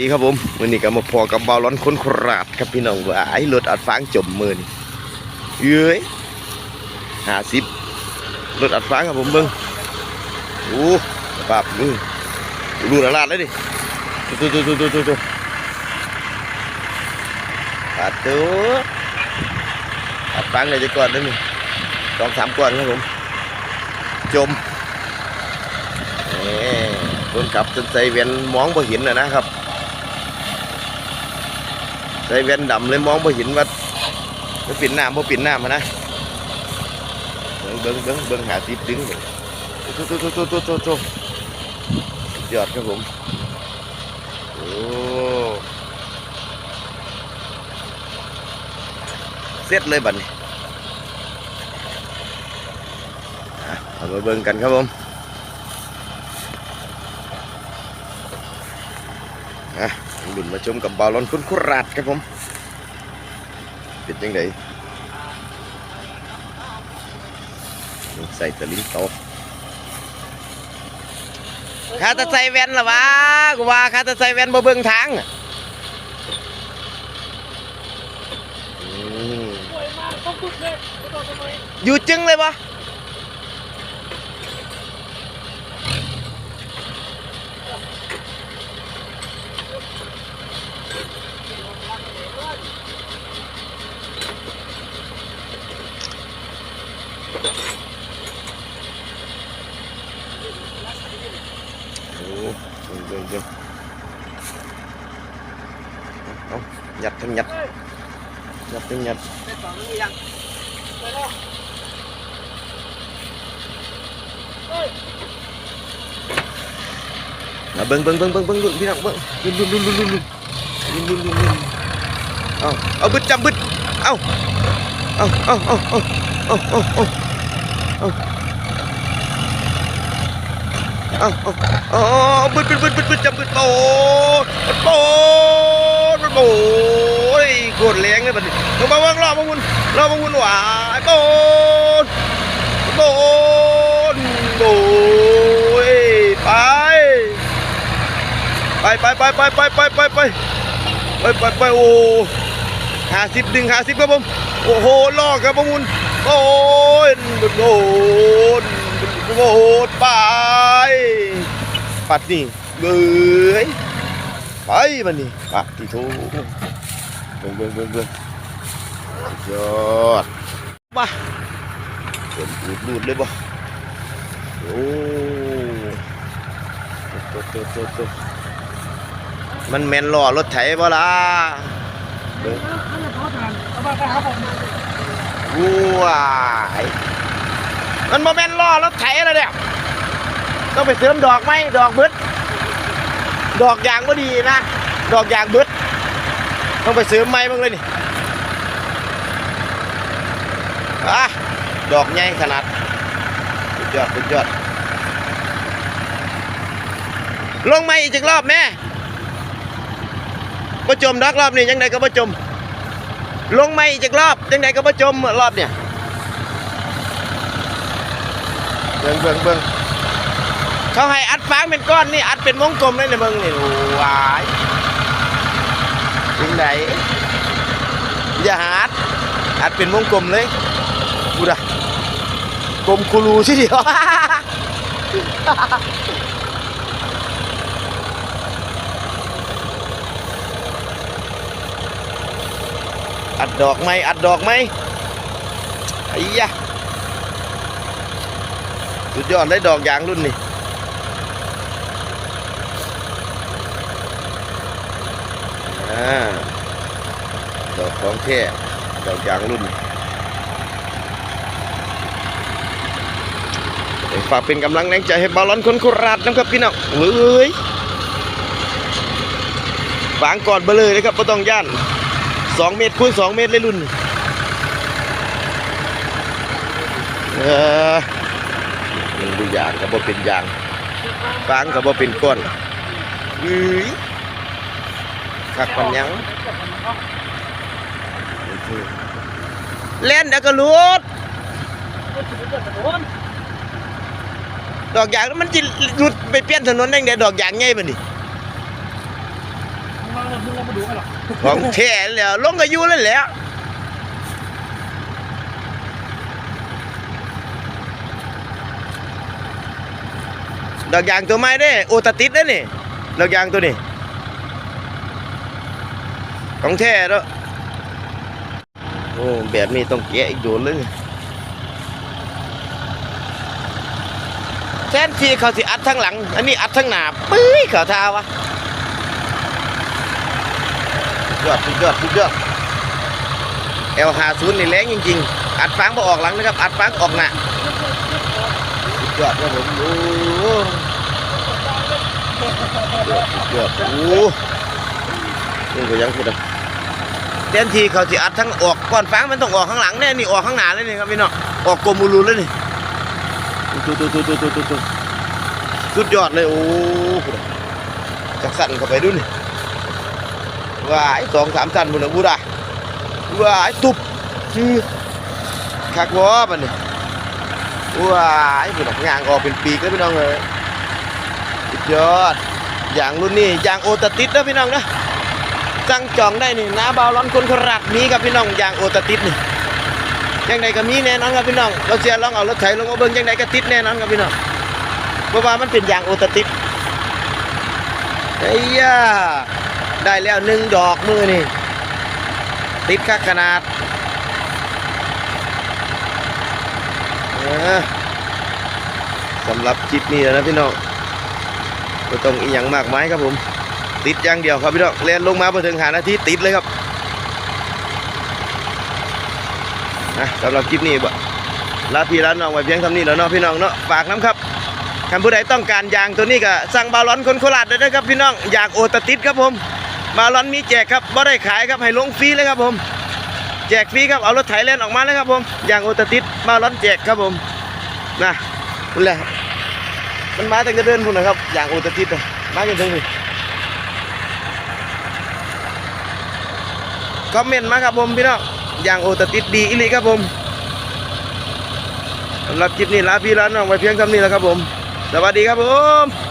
ดีครับผมวันนี้ก็มาพอกับบอลร้อนคนโคราดครับพี่น้องว่าไอ้รถอัดฟางจมมือนี่เย้ยห้าสิบรถอัดฟางครับผมเบิ้งโอ้ปราบมือดูนาลาดเลยดิตัวตัวตัวตัวตัวตัวอัดตัวอัดฟางเลยจะก่อนได้ไหมสองสามก่อนครับผม จมเอ้คนขับจนใส่เวียนมองบ่เห็นนะนะครับ ส่แว่นดำเลยมองบ่เห็นว่ามันปิดน้ำบ่ปิดน้ำหั้นนะเบิ้งเบิ้งเบิ้งหาติดดึงเลยโตโตโตโตโตโตโตสุดยอดครับผมโอ้เสร็จเลยบัดนี้เอามาเบิ่งกันครับผมอะ หลุนมาชมกับบอลลอนคุณคุราดครับผมเป็นยังไงใส่ตะลิ้นโตข้าจะใส่แว่นหรอวะกูว่าข้าจะใส่แว่นบ่เบิ่งทางอะอืมอยู่จึงเลยปะโอ้ เบิ่งเบิ่งเบิ่งเอายัดทั้งยัดยัดทั้งยัดมาเบิ่งเบิ่งเบิ่งเบิ่งเบิ่งลุ้นพี่น้อง เบิ่งลุ้นลุ้นลุ้นลุ้นลุ้นลุ้นลุ้นลุ้นลุ้นเอาเอาบึดบึดเอาเอาเอาบึดบึดบึดบึดบึดจับบึดโตดโตดโตดโคตรแรงเลยบัดนี้ลงมาว่างรอบมาหุ่นรอบมาหุ่นหวานโตดโตดโตยไปไปไปไปไปไปไปไปไปไปไปไปโอ้ห้าสิบดึงห้าสิบครับผมโอ้โหลอกครับมาหุ่นโอ้ยโดน โอ้โหไป ปัดนี่เบยไปมันนี่ปัดที่ทูเบิ่งเบิ่งเบิ่งเบิ่งยอดมาเปิดดูดดูดเลยบ่โอ้โตโตโตโตมันแมนล้อรถไถบ่ล่ะเบิ่งว้า มันมาแมนล้อรถไถแล้วเนี่ยต้องไปเสริมดอกไหมดอกบึดดอกยางก็ดีนะ ดอกยางบึดต้องไปเสริมไม้บ้างเลยนี่อะดอกใหญ่ขนาดสุดยอดสุดยอดลงมาอีกจักรอบแม่ประจมดอกรอบนี้ยังไงก็ประจม ลงมาอีกจักรอบยังไงก็ประจมรอบเนี่ย เบิ่งเบิ่งเบิ่งเขาให้อัดฟางเป็นก้อนนี่อัดเป็นวงกลมเลยเนี่ยเบิ่งนี่โอ้วายยังไงอย่าหาอัดอัดเป็นวงกลมเลยดูดะกลมคูรูทีเดียวอัดดอกไหมอัดดอกไหมไอ้ยะ สุดยอดเลยดอกยางรุ่นนี่ดอกของแท้ดอกยางรุ่นฝากเป็นกำลังแรงใจให้บอลลอนคนโคราชนะครับพี่น้องเฮ้ยฝางก่อนเบลเลยนะครับไม่ต้องย่านสองเมตรคูณสองเมตรเลยรุ่นเออ มันดูอย่างกับว่าเป็นอย่างฟางกับว่าเป็นก้อนยืยขักปันยังเล่นเดี๋ยวก็รูดดอกยางมันจะหลุดไปเปลี่ยนถนนได้ไงดอกยางไงบัดนี้เราเพิ่งเรามาดูกันหรอกของแท้แล้วลงกับยูแล้วแหละ ดอกยางตัวไม้ได้โอตติดได้นี่ดอกยางตัวนี้ของแท้แล้วโอ้แบบนี้ต้องแกะอีกโดนเลยนี่แทนที่เขาสิอัดทั้งหลัง อันนี้อัดทั้งหน้าปื้ยเขาทาวะยอดสุดยอดสุดยอด L50 นี่แรงจริง ๆ อัดฟังพอออกหลังนะครับ อัดฟังออกหน้า ยอดครับผมโอ้โหสุดยอดยอดโอ้โหนี่ก็ยังพูดอะเต็มทีเขาสิอัดทั้งออกก่อนฟังมันต้องออกข้างหลังแน่นี่ออกข้างหน้าเลยนี่ครับพี่น้องออกกลมูลูเลยนี่ตุ๊ตุ๊ตุ๊ตุ๊ตุ๊ตุ๊ตุ๊สุดยอดเลยโอ้โหจักสั่นเข้าไปดูนี่ว้ายสองสามตันบุญนะบูดาว้ายตุบชื่อคักวอบันนี่ ว้ายบุญงานออกเป็นปีกแล้วพี่น้องเลยสุดยอดอย่างรุ่นนี้อย่างโอตาติสนะพี่น้องนะจังจองได้นี่น้าเบาร้อนคนขรัดมีกับพี่น้องอย่างโอตาติสนี่ยังไงก็มีแน่นอนครับพี่น้องเราเสียลองเอารถไถลงมาเบิ่งยังไงก็ติดแน่นอนครับพี่น้องเพราะว่ามันเป็นอย่างโอตาติสไอ้ยาได้แล้วหนึ่งดอกมือนี่ติดคักขนาดเออ สำหรับคลิปนี้แล้วนะพี่น้องก็ต้องอีกอย่างมากมายครับผม ติดอย่างเดียวครับพี่น้องเล่นลงมาพอถึงหานาทีติดเลยครับนะสำหรับคลิปนี้บ่ลาพี่ลาน้องไว้เพียงท่านี้แล้วเนาะพี่น้องเนาะฝากน้ำครับท่านผู้ใดต้องการยางตัวนี้ก็สั่งบาลอนคนโคราชได้นะครับพี่น้องอยากโอตติดครับผม บาลอนมีแจกครับบ่ได้ขายครับให้ลงฟรีเลยครับผม แจกฟรีครับเอารถไถแล่นออกมาเลยครับผมอย่างโอตติดบาลอนแจกครับผมนะนั่นแหละมันมาตั้งแต่เดินพุ่นนะครับ อย่างโอตติดมาจนถึงนี่คอมเมนต์มาครับผมพี่น้องอย่างโอตติดดีอีหลีครับผมสำหรับคลิปนี้ลาพี่ลาน้องไว้เพียงเท่านี้แล้วครับผม สวัสดีครับผม